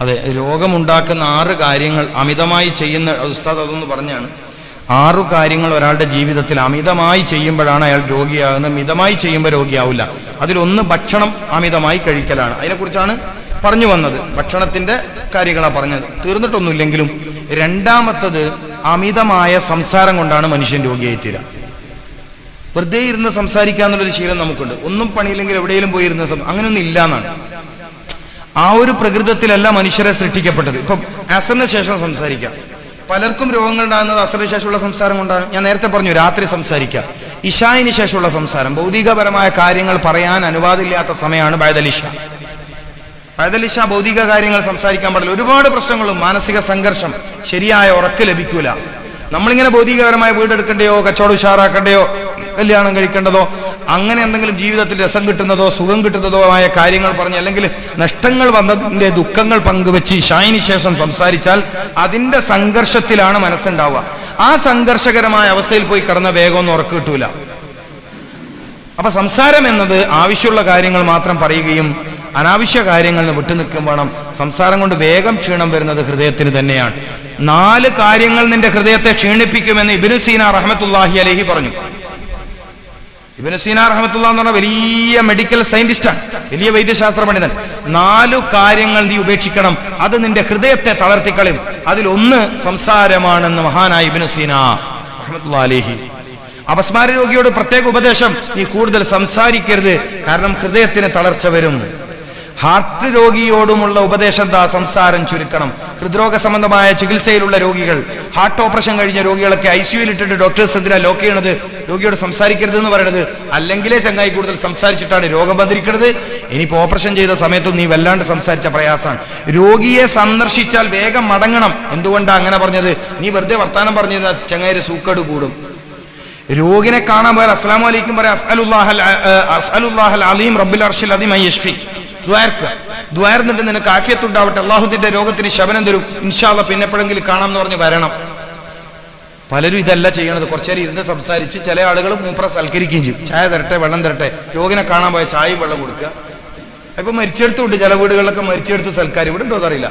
അതെ രോഗമുണ്ടാക്കുന്ന ആറ് കാര്യങ്ങൾ അമിതമായി ചെയ്യുന്ന ഉസ്താദ് അതൊന്ന് പറഞ്ഞാണ്. ആറു കാര്യങ്ങൾ ഒരാളുടെ ജീവിതത്തിൽ അമിതമായി ചെയ്യുമ്പോഴാണ് അയാൾ രോഗിയാകുന്നത്. മിതമായി ചെയ്യുമ്പോൾ രോഗിയാവില്ല. അതിലൊന്ന് ഭക്ഷണം അമിതമായി കഴിക്കലാണ്. അതിനെക്കുറിച്ചാണ് പറഞ്ഞു വന്നത്. ഭക്ഷണത്തിന്റെ കാര്യങ്ങളാണ് പറഞ്ഞത്. തീർന്നിട്ടൊന്നുമില്ലെങ്കിലും രണ്ടാമത്തത് അമിതമായ സംസാരം കൊണ്ടാണ് മനുഷ്യൻ രോഗിയായി തീരുക വെറുതെ ഇരുന്ന് സംസാരിക്കുക എന്നുള്ളൊരു ശീലം നമുക്കുണ്ട്. ഒന്നും പണിയില്ലെങ്കിൽ എവിടെയെങ്കിലും പോയി ഇരുന്ന് സം- അങ്ങനെയൊന്നും ഇല്ല എന്നാണ് ആ ഒരു പ്രകൃതത്തിലല്ല മനുഷ്യരെ സൃഷ്ടിക്കപ്പെട്ടത്. ഇപ്പം അസറിന് ശേഷം സംസാരിക്കാം. പലർക്കും രോഗങ്ങൾ ഉണ്ടാകുന്നത് അസറിന് ശേഷമുള്ള സംസാരം കൊണ്ടാണ്. ഞാൻ നേരത്തെ പറഞ്ഞു രാത്രി സംസാരിക്കാം. ഇഷായിന് ശേഷമുള്ള സംസാരം. ഭൗതികപരമായ കാര്യങ്ങൾ പറയാൻ അനുവാദമില്ലാത്ത സമയമാണ് ബൈദലിഷ. ബൈദലിഷ ഭൗതിക കാര്യങ്ങൾ സംസാരിക്കാൻ പാടില്ല. ഒരുപാട് പ്രശ്നങ്ങളും മാനസിക സംഘർഷം ശരിയായ ഉറക്ക് ലഭിക്കൂല. നമ്മളിങ്ങനെ ഭൗതികപരമായ വീടെടുക്കണ്ടയോ കച്ചവടം ഉഷാറാക്കണ്ടയോ കല്യാണം കഴിക്കേണ്ടതോ അങ്ങനെ എന്തെങ്കിലും ജീവിതത്തിൽ രസം കിട്ടുന്നതോ സുഖം കിട്ടുന്നതോ ആയ കാര്യങ്ങൾ പറഞ്ഞ് അല്ലെങ്കിൽ നഷ്ടങ്ങൾ വന്നതിന്റെ ദുഃഖങ്ങൾ പങ്കുവെച്ച് ഷായിന് ശേഷം സംസാരിച്ചാൽ അതിന്റെ സംഘർഷത്തിലാണ് മനസ്സുണ്ടാവുക. ആ സംഘർഷകരമായ അവസ്ഥയിൽ പോയി കടന്ന വേഗമൊന്നും ഉറക്ക് കിട്ടൂല. അപ്പൊ സംസാരം എന്നത് ആവശ്യമുള്ള കാര്യങ്ങൾ മാത്രം പറയുകയും അനാവശ്യ കാര്യങ്ങളിൽ നിന്ന് വേണം. സംസാരം കൊണ്ട് വേഗം ക്ഷീണം വരുന്നത് ഹൃദയത്തിന് തന്നെയാണ്. നാല് കാര്യങ്ങൾ നിന്റെ ഹൃദയത്തെ ക്ഷീണിപ്പിക്കുമെന്ന് ഇബിനു സീന റഹമത്തുല്ലാഹി അലഹി പറഞ്ഞു. ഇബിനു സീന റഹമത്തുള്ള എന്ന് പറഞ്ഞ വലിയ മെഡിക്കൽ സയന്റിസ്റ്റാണ് വലിയ വൈദ്യശാസ്ത്ര പണ്ഡിതൻ നാലു കാര്യങ്ങൾ നീ ഉപേക്ഷിക്കണം. അത് നിന്റെ ഹൃദയത്തെ തളർത്തിക്കളയും. അതിലൊന്ന് സംസാരമാണെന്ന് മഹാനായ ഇബിന് സീന അലേഹി. അപസ്മാര രോഗിയോട് പ്രത്യേക ഉപദേശം നീ കൂടുതൽ സംസാരിക്കരുത്. കാരണം ഹൃദയത്തിന് തളർച്ച വരും. ഹാർട്ട് രോഗിയോടുമുള്ള ഉപദേശം എന്താ സംസാരം ചുരുക്കണം. ഹൃദ്രോഗ സംബന്ധമായ ചികിത്സയിലുള്ള രോഗികൾ ഹാർട്ട് ഓപ്പറേഷൻ കഴിഞ്ഞ രോഗികളൊക്കെ ഐ സിയുയിൽ ഇട്ടിട്ട് ഡോക്ടേഴ്സ് എന്തിനാ ലോക്ക് ചെയ്യണത്? രോഗിയോട് സംസാരിക്കരുത് എന്ന് പറയണത്. അല്ലെങ്കിലേ ചങ്ങായി കൂടുതൽ സംസാരിച്ചിട്ടാണ് രോഗം വന്നിരിക്കുന്നത് ഇനിയിപ്പോ ഓപ്പറേഷൻ ചെയ്ത സമയത്തും നീ വല്ലാണ്ട് സംസാരിച്ച പ്രയാസമാണ് രോഗിയെ സന്ദർശിച്ചാൽ വേഗം മടങ്ങണം. എന്തുകൊണ്ടാണ് അങ്ങനെ പറഞ്ഞത്? നീ വെറുതെ വർത്താനം പറഞ്ഞു ചങ്ങായിരെ സൂക്കട് കൂടും. രോഗിനെ കാണാൻ പോയാൽ അസ്സലാമു അലൈക്കും പറയാം. അസ്അലുല്ലാഹൽ അലീം റബ്ബിൽ അർഷിൽ അൻ യശ്ഫി. ദ്വാർക്ക ദ്വാർന്നിട്ട് നിനക്ക് ആഫിയത്തുണ്ടാവട്ടെ. അള്ളാഹുദിന്റെ രോഗത്തിന് ശമനം തരും. ഇൻഷാല്ല പിന്നെ എപ്പോഴെങ്കിലും കാണാം എന്ന് പറഞ്ഞ് വരണം. പലരും ഇതല്ല ചെയ്യണത്. കുറച്ചേരം ഇരുന്ന് സംസാരിച്ച് ചില ആളുകൾ മൂപ്പറ സൽക്കരിക്കുകയും ചെയ്യും. ചായ തരട്ടെ വെള്ളം തരട്ടെ. രോഗിനെ കാണാൻ പോയ ചായയും വെള്ളം കൊടുക്കുക. ഇപ്പൊ മരിച്ചെടുത്തുണ്ട്. ചില വീടുകളിലൊക്കെ മരിച്ചെടുത്ത് സൽക്കാരം ഇവിടെ ഉണ്ടോ എന്നറിയില്ല.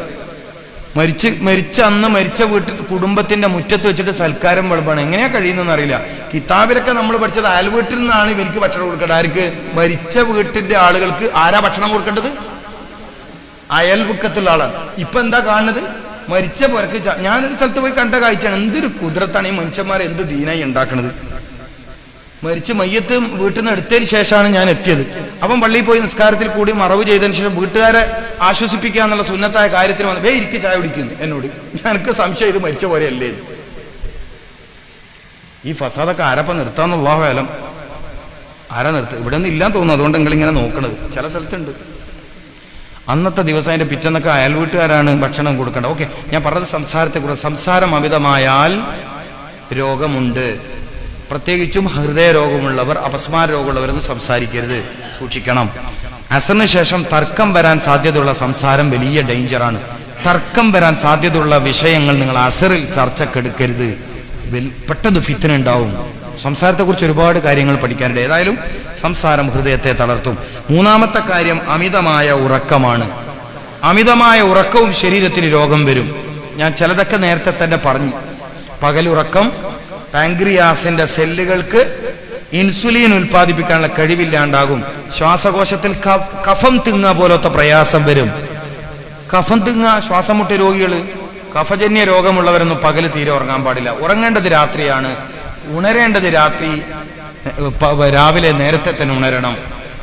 മരിച്ച് മരിച്ച അന്ന് മരിച്ച വീട്ടിൽ കുടുംബത്തിന്റെ മുറ്റത്ത് വെച്ചിട്ട് സൽക്കാരം വെളുപ്പാണ്. എങ്ങനെയാ കഴിയുന്നതെന്ന് അറിയില്ല. കിതാബിലൊക്കെ നമ്മൾ പഠിച്ചത് അയൽവീട്ടിൽ നിന്നാണ് ഇവർക്ക് ഭക്ഷണം കൊടുക്കേണ്ടത്. ആർക്ക്? മരിച്ച വീട്ടിന്റെ ആളുകൾക്ക് ആരാ ഭക്ഷണം കൊടുക്കേണ്ടത്? അയൽപക്കത്തുള്ള ആളാണ്. ഇപ്പൊ എന്താ കാണുന്നത്? മരിച്ച പുരക്ക് ഞാനൊരു സ്ഥലത്ത് പോയി കണ്ട കാഴ്ചയാണ്. എന്തൊരു കുതിരത്താണ് ഈ മനുഷ്യന്മാർ എന്ത് ദീനായി ഉണ്ടാക്കണത്? മരിച്ച് മയ്യത്ത് വീട്ടിൽ നിന്ന് എടുത്തതിന് ശേഷമാണ് ഞാൻ എത്തിയത്. അപ്പം പള്ളിയിൽ പോയി നിസ്കാരത്തിൽ കൂടി മറവ് ചെയ്തതിന് ശേഷം വീട്ടുകാരെ ആശ്വസിപ്പിക്കുക എന്നുള്ള സുന്നത്തായ കാര്യത്തിൽ വന്ന് വേ ഇരിക്കും ചായ കുടിക്കുന്നു എന്നോട്. എനിക്ക് സംശയം ഇത് മരിച്ച പോലെയല്ലേ. ഈ ഫസാദൊക്കെ ആരപ്പം നിർത്താന്നുള്ള വേലം ആരാ നിർത്തുക ഇവിടെ നിന്ന് ഇല്ലാന്ന് തോന്നുന്നു. അതുകൊണ്ട് നിങ്ങൾ ഇങ്ങനെ നോക്കണത്. ചില സ്ഥലത്തുണ്ട്. അന്നത്തെ ദിവസം അതിന്റെ പിറ്റന്നൊക്കെ അയൽ വീട്ടുകാരാണ് ഭക്ഷണം കൊടുക്കേണ്ടത്. ഓക്കെ ഞാൻ പറഞ്ഞത് സംസാരത്തെ കുറിച്ച് സംസാരം അമിതമായാൽ രോഗമുണ്ട്. പ്രത്യേകിച്ചും ഹൃദയ രോഗമുള്ളവർ അപസ്മാര രോഗമുള്ളവരൊന്നും സംസാരിക്കരുത്. സൂക്ഷിക്കണം. അസറിന് ശേഷം തർക്കം വരാൻ സാധ്യതയുള്ള സംസാരം വലിയ ഡേഞ്ചറാണ് തർക്കം വരാൻ സാധ്യതയുള്ള വിഷയങ്ങൾ നിങ്ങൾ അസറിൽ ചർച്ചക്കെടുക്കരുത്. പെട്ടെന്ന് ഫിത്തന ഉണ്ടാവും സംസാരത്തെക്കുറിച്ച് ഒരുപാട് കാര്യങ്ങൾ പഠിക്കാനുണ്ട്. ഏതായാലും സംസാരം ഹൃദയത്തെ തളർത്തും. മൂന്നാമത്തെ കാര്യം അമിതമായ ഉറക്കമാണ്. അമിതമായ ഉറക്കവും ശരീരത്തിന് രോഗം വരും. ഞാൻ ചിലതൊക്കെ നേരത്തെ തന്നെ പറഞ്ഞു. പകലുറക്കം പാങ്ക്രിയാസിന്റെ സെല്ലുകൾക്ക് ഇൻസുലിൻ ഉൽപ്പാദിപ്പിക്കാനുള്ള കഴിവില്ലാണ്ടാകും. ശ്വാസകോശത്തിൽ കഫം തിങ്ങ പോലത്തെ പ്രയാസം വരും. കഫം തിങ്ങ ശ്വാസം മുട്ടി രോഗികൾ കഫജന്യ രോഗമുള്ളവരൊന്നും പകൽ തീരെ ഉറങ്ങാൻ പാടില്ല. ഉറങ്ങേണ്ടത് രാത്രിയാണ്. ഉണരേണ്ടത് രാത്രി രാവിലെ നേരത്തെ തന്നെ ഉണരണം.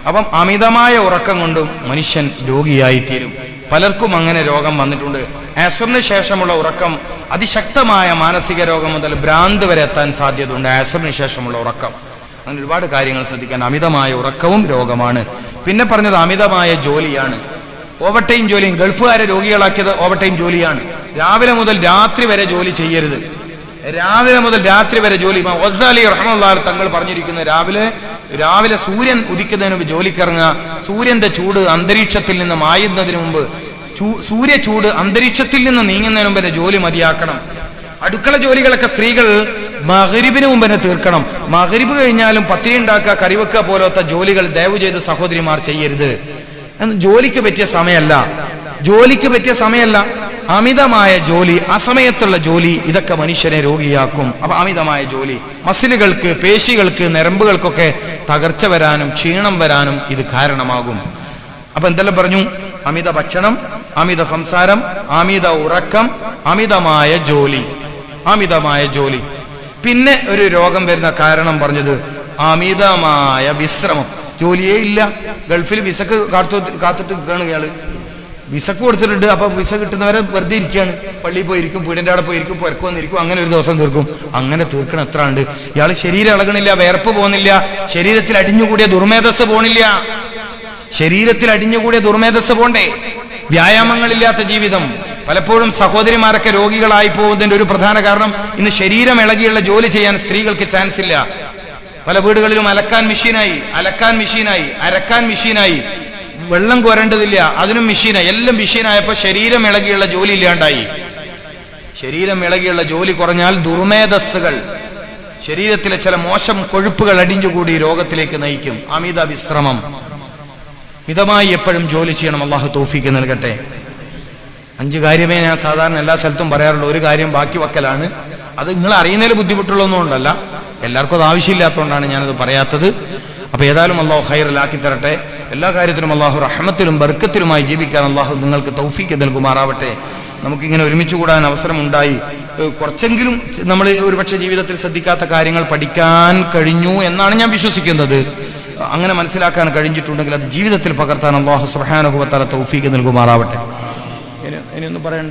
അപ്പം അമിതമായ ഉറക്കം കൊണ്ടും മനുഷ്യൻ രോഗിയായിത്തീരും. പലർക്കും അങ്ങനെ രോഗം വന്നിട്ടുണ്ട്. ആസുറിന് ശേഷമുള്ള ഉറക്കം അതിശക്തമായ മാനസിക രോഗം മുതൽ ഭ്രാന്ത് വരെ എത്താൻ സാധ്യതയുണ്ട് ആസുറിന് ശേഷമുള്ള ഉറക്കം. അങ്ങനെ ഒരുപാട് കാര്യങ്ങൾ ശ്രദ്ധിക്കാൻ അമിതമായ ഉറക്കവും രോഗമാണ്. പിന്നെ പറഞ്ഞത് അമിതമായ ജോലിയാണ്. ഓവർടൈം ജോലിയും ഗൾഫുകാരെ രോഗികളാക്കിയത് ഓവർടൈം ജോലിയാണ്. രാവിലെ മുതൽ രാത്രി വരെ ജോലി ചെയ്യരുത്. രാവിലെ മുതൽ രാത്രി വരെ ജോലി വസാലി റഹ്മുള്ള തങ്ങൾ പറഞ്ഞിരിക്കുന്നത് രാവിലെ രാവിലെ സൂര്യൻ ഉദിക്കുന്നതിന് മുമ്പ് ജോലിക്കിറങ്ങുക സൂര്യന്റെ ചൂട് അന്തരീക്ഷത്തിൽ നിന്ന് മായുന്നതിന് മുമ്പ് സൂര്യ ചൂട് അന്തരീക്ഷത്തിൽ നിന്ന് നീങ്ങുന്നതിന് മുമ്പ് ജോലി മതിയാക്കണം. അടുക്കള ജോലികളൊക്കെ സ്ത്രീകൾ മകരിബിന് മുമ്പ് തന്നെ തീർക്കണം. മകരിബ് കഴിഞ്ഞാലും പത്തിരി ഉണ്ടാക്കുക കറിവെക്കുക പോലത്തെ ജോലികൾ ദയവ് ചെയ്ത് സഹോദരിമാർ ചെയ്യരുത്. ജോലിക്ക് പറ്റിയ സമയമല്ല. ജോലിക്ക് പറ്റിയ സമയമല്ല. അമിതമായ ജോലി അസമയത്തുള്ള ജോലി ഇതൊക്കെ മനുഷ്യനെ രോഗിയാക്കും. അപ്പൊ അമിതമായ ജോലി മസിലുകൾക്ക് പേശികൾക്ക് നരമ്പുകൾക്കൊക്കെ തകർച്ച വരാനും ക്ഷീണം വരാനും ഇത് കാരണമാകും. അപ്പൊ എന്തെല്ലാം പറഞ്ഞു? അമിത ഭക്ഷണം അമിത സംസാരം അമിത ഉറക്കം അമിതമായ ജോലി അമിതമായ ജോലി. പിന്നെ ഒരു രോഗം വരുന്ന കാരണം പറഞ്ഞത് അമിതമായ വിശ്രമം. ജോലിയേ ഇല്ല. ഗൾഫിൽ വിസക്ക് കാത്തു കാത്തിട്ട് ഇയാൾ. വിസക്ക് കൊടുത്തിട്ടുണ്ട്. അപ്പൊ വിസ കിട്ടുന്നവരെ വെറുതെ ഇരിക്കുകയാണ്. പള്ളിയിൽ പോയിരിക്കും വീടിന്റെ അവിടെ പോയിരിക്കും പുരക്ക് വന്നിരിക്കും അങ്ങനെ ഒരു ദിവസം തീർക്കും. അങ്ങനെ തീർക്കണം എത്ര ഉണ്ട് ഇയാൾ ശരീരം ഇളകണില്ല വേർപ്പ് പോകുന്നില്ല ശരീരത്തിൽ അടിഞ്ഞുകൂടിയ ദുർമേധസ് പോണില്ല. ശരീരത്തിൽ അടിഞ്ഞുകൂടിയ ദുർമേധസ് പോണ്ടേ? വ്യായാമങ്ങളില്ലാത്ത ജീവിതം. പലപ്പോഴും സഹോദരിമാരൊക്കെ രോഗികളായി പോകുന്നതിന്റെ ഒരു പ്രധാന കാരണം ഇന്ന് ശരീരം ഇളകിയുള്ള ജോലി ചെയ്യാൻ സ്ത്രീകൾക്ക് ചാൻസ് ഇല്ല. പല വീടുകളിലും അലക്കാൻ മെഷീനായി അലക്കാൻ മെഷീനായി അരക്കാൻ മെഷീനായി വെള്ളം കോരേണ്ടതില്ല. അതിനും മെഷീനായി എല്ലാം മെഷീനായപ്പോ ശരീരം ഇളകിയുള്ള ജോലി ഇല്ലാണ്ടായി. ശരീരം ഇളകിയുള്ള ജോലി കുറഞ്ഞാൽ ദുർമേധസ്സുകൾ. ശരീരത്തിലെ ചില മോശം കൊഴുപ്പുകൾ അടിഞ്ഞുകൂടി രോഗത്തിലേക്ക് നയിക്കും. അമിത വിശ്രമം. മിതമായി എപ്പോഴും ജോലി ചെയ്യണം. അള്ളാഹു തോഫിക്ക് നൽകട്ടെ. അഞ്ച് കാര്യമേ ഞാൻ സാധാരണ എല്ലാ സ്ഥലത്തും പറയാറുള്ളൂ. ഒരു കാര്യം ബാക്കി വക്കലാണ്. അത് നിങ്ങൾ അറിയുന്നതിൽ ബുദ്ധിമുട്ടുള്ളൊന്നും ഉണ്ടല്ല എല്ലാവർക്കും അത് ആവശ്യമില്ലാത്തതുകൊണ്ടാണ് ഞാനത് പറയാത്തത്. അപ്പൊ ഏതായാലും അള്ളാഹു ഹൈറിലാക്കി തരട്ടെ. എല്ലാ കാര്യത്തിലും അള്ളാഹു റഹ്മത്തിലും ബർക്കത്തിലുമായി ജീവിക്കാൻ അള്ളാഹു നിങ്ങൾക്ക് തൗഫീക്ക് നൽകുമാറാവട്ടെ. നമുക്കിങ്ങനെ ഒരുമിച്ച് കൂടാൻ അവസരമുണ്ടായി കുറച്ചെങ്കിലും നമ്മൾ ഒരുപക്ഷെ ജീവിതത്തിൽ ശ്രദ്ധിക്കാത്ത കാര്യങ്ങൾ പഠിക്കാൻ കഴിഞ്ഞു എന്നാണ് ഞാൻ വിശ്വസിക്കുന്നത്. അങ്ങനെ മനസ്സിലാക്കാൻ കഴിഞ്ഞിട്ടുണ്ടെങ്കിൽ അത് ജീവിതത്തിൽ പകർത്താൻ അള്ളാഹു തആല തൗഫീക്ക് നൽകുമാറാവട്ടെ. ഇനി ഇനിയൊന്നും പറയണ്ടോ.